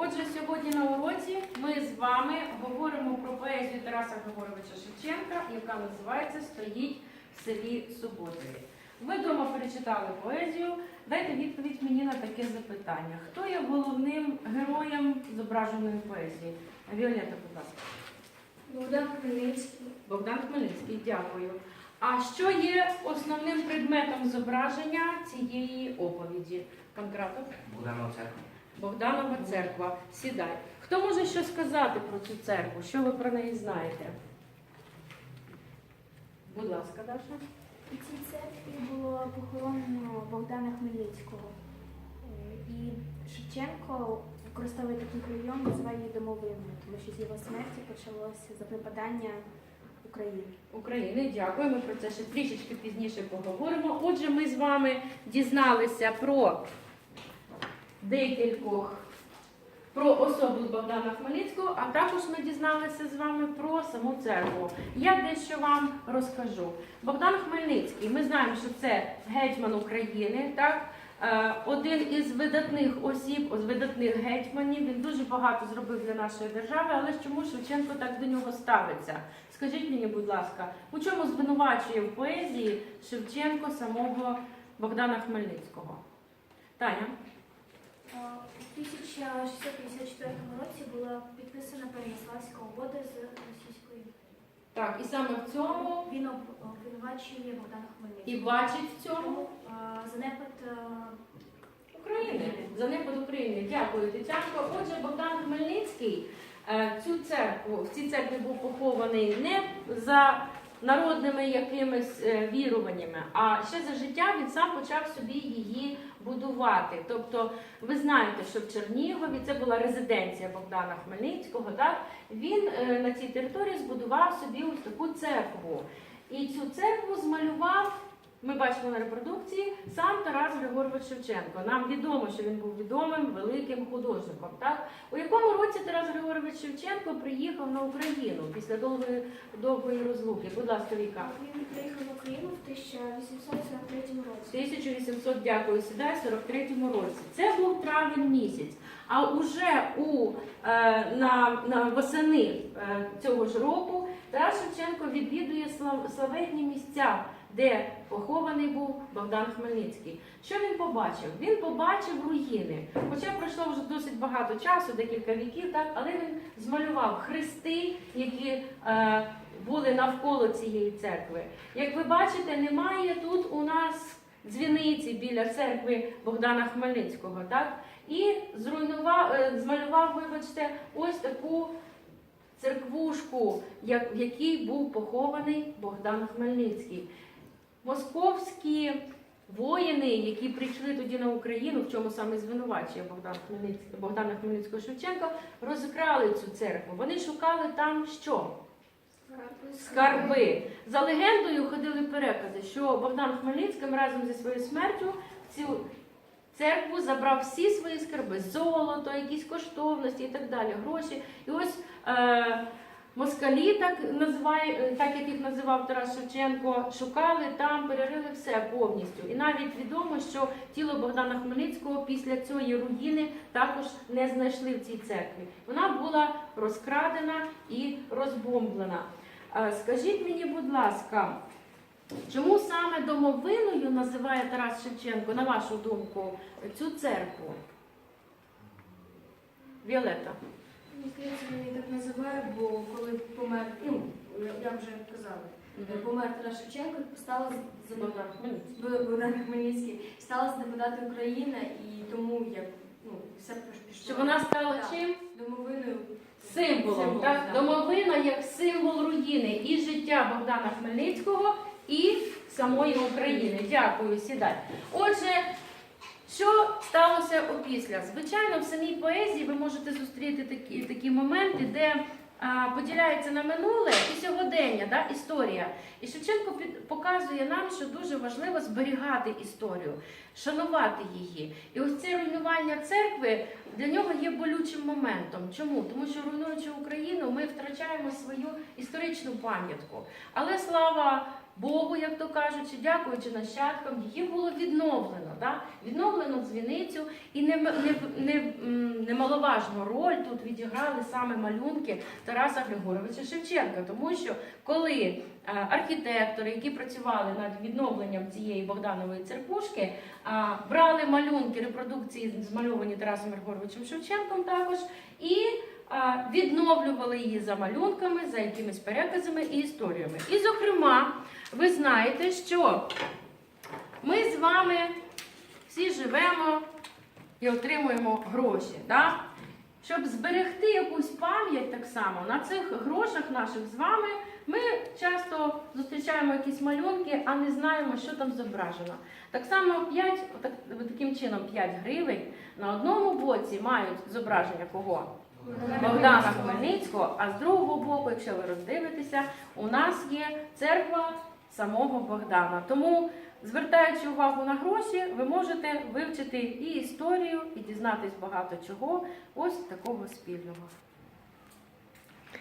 Отже, сьогодні на уроці ми з вами говоримо про поезію Тараса Григоровича Шевченка, яка називається Стоїть в селі Суботові. Ви вдома перечитали поезію. Дайте відповідь мені на таке запитання. Хто є головним героєм зображеної поезії? Віолетта, будь ласка. Богдан Хмельницький. Богдан Хмельницький, дякую. А що є основним предметом зображення цієї оповіді? Панкратов? Богданова церква. Богданова церква. Сідай. Хто може що сказати про цю церкву? Що ви про неї знаєте? Будь ласка, Даша. У цій церкві було похоронено Богдана Хмельницького. І Шевченко використовує такий прийом, називає її домовиною, тому що з його смерті почалося заприпадання України. України, дякую. Ми про це ще трішечки пізніше поговоримо. Отже, ми з вами дізналися про декількох про особу Богдана Хмельницького, а також ми дізналися з вами про саму церкву. Я дещо вам розкажу. Богдан Хмельницький, ми знаємо, що це гетьман України, так? Е, Один із видатних осіб, з видатних гетьманів. Він дуже багато зробив для нашої держави, але чому Шевченко так до нього ставиться? Скажіть мені, будь ласка, у чому звинувачує в поезії Шевченко самого Богдана Хмельницького? Таня? Е, У 1654 році була підписана Переяславська угода з Російською. Так, і саме в цьому Він об- обвинувачує Богдана Хмельницького. і бачить в цьому занепад е, України, занепад України. Дякую, Тетянко. Отже, Богдан Хмельницький е, цю церкву в цій церкві був похований не за народними якимись е, віруваннями, а ще за життя він сам почав собі її будувати. Тобто, ви знаєте, що в Чернігові це була резиденція Богдана Хмельницького. Так він е, на цій території збудував собі ось таку церкву. І цю церкву змалював. Ми бачимо на репродукції сам Тарас Григорович Шевченко. Нам відомо, що він був відомим великим художником. Так у якому році Тарас Григорович Шевченко приїхав на Україну після довгої довгої розлуки? Будь ласка, Віка. він приїхав в Україну в 1843 році. 1800, дякую, сідай, 43-му році. Це був травень місяць. А уже у е, на, на восени е, цього ж року Тарас Шевченко відвідує слав, славетні місця, де похований був Богдан Хмельницький. Що він побачив? Він побачив руїни. Хоча пройшло вже досить багато часу, декілька віків, так, але він змалював хрести, які е, були навколо цієї церкви. Як ви бачите, немає тут у нас дзвіниці біля церкви Богдана Хмельницького, так? І зруйнував, е, змалював, вибачте, ось таку церквушку, в якій був похований Богдан Хмельницький. Московські воїни, які прийшли тоді на Україну, в чому саме звинувачує Богдан Хмельницький, Богдана Хмельницького Шевченка, розкрали цю церкву. Вони шукали там що? Скарби. За легендою ходили перекази, що Богдан Хмельницький разом зі своєю смертю в цю церкву забрав всі свої скарби, золото, якісь коштовності і так далі, гроші. І ось е, москалі, так, називає, е, так як їх називав Тарас Шевченко, шукали там, перерили все повністю. І навіть відомо, що тіло Богдана Хмельницького після цієї руїни також не знайшли в цій церкві. Вона була розкрадена і розбомблена. Е, Скажіть мені, будь ласка, чому саме домовиною називає Тарас Шевченко, на вашу думку, цю церкву? Віолета. Мені здається, він її так називає, бо коли помер, ну, я вже казала, помер Тарас Шевченко, стала Богдан Хмельницький. з Богдан Хмельницький, стала знепадати Україна, і тому як ну, все пішло. Що вона стала Так. чим? домовиною. Символом. Символ, Так? так. Домовина як символ руїни і життя Богдана Хмельницького і самої України. Дякую, сідай. Отже, що сталося опісля? Звичайно, в самій поезії ви можете зустріти такі, такі моменти, де а, поділяється на минуле і сьогодення, да, історія. І Шевченко під, показує нам, що дуже важливо зберігати історію, шанувати її. І ось це руйнування церкви для нього є болючим моментом. Чому? Тому що руйнуючи Україну, ми втрачаємо свою історичну пам'ятку. Але слава Богу, як то кажучи, дякуючи нащадкам, її було відновлено. Да? Відновлено дзвіницю, і не, не, не, немаловажну роль тут відіграли саме малюнки Тараса Григоровича Шевченка, тому що коли е, архітектори, які працювали над відновленням цієї Богданової церквушки, брали малюнки репродукції, змальовані Тарасом Григоровичем Шевченком також, і відновлювали її за малюнками, за якимись переказами і історіями. І, зокрема, ви знаєте, що ми з вами всі живемо і отримуємо гроші. Да? Щоб зберегти якусь пам'ять так само на цих грошах наших з вами, ми часто зустрічаємо якісь малюнки, а не знаємо, що там зображено. Так само 5, отак, таким чином 5 гривень на одному боці мають зображення кого? Богдана Хмельницького, а з другого боку, якщо ви роздивитеся, у нас є церква самого Богдана. Тому, звертаючи увагу на гроші, ви можете вивчити і історію, і дізнатись багато чого ось такого спільного.